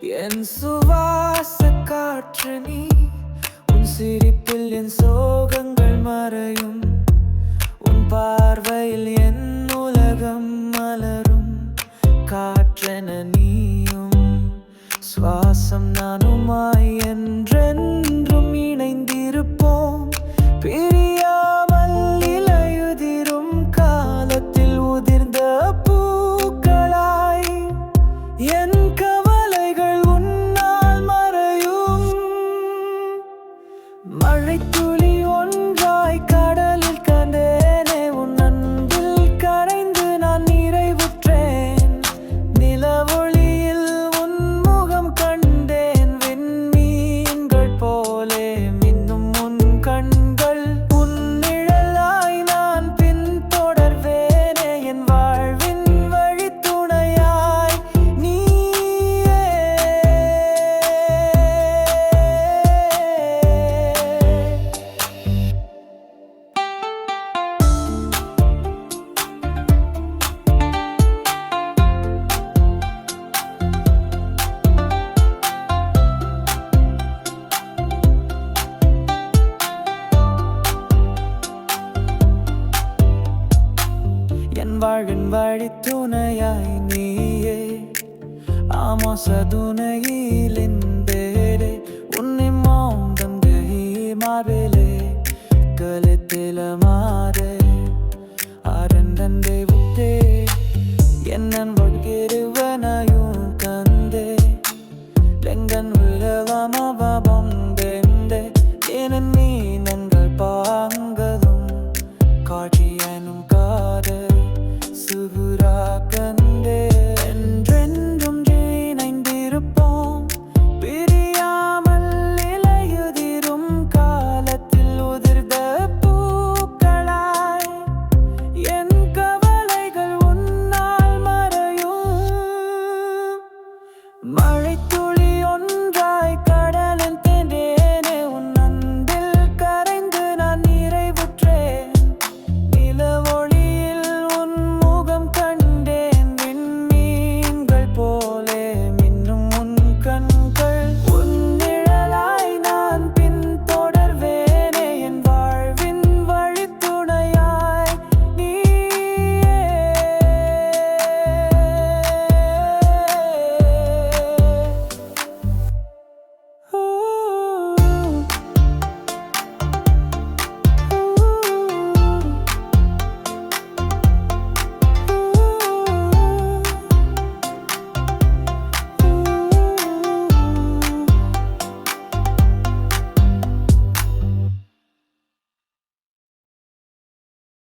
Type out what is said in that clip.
Pienso. சுவாசம் நானுமாய் என்றென்றும் இணைந்திருப்போம். பிரியாமல் இலையுதிரும் காலத்தில் உதிர்ந்த பூக்களாய். என் கவலைகள் உன்னால் மறையும். மழை துளி ஒன்று வாழன் வழி துணையாய் நீயே. ஆமோச துணையிலின் பேரே உன்னை மோந்தம் கை மாறலே கலத்தில மாற. அரண்டந்தை விட்டே என்னன்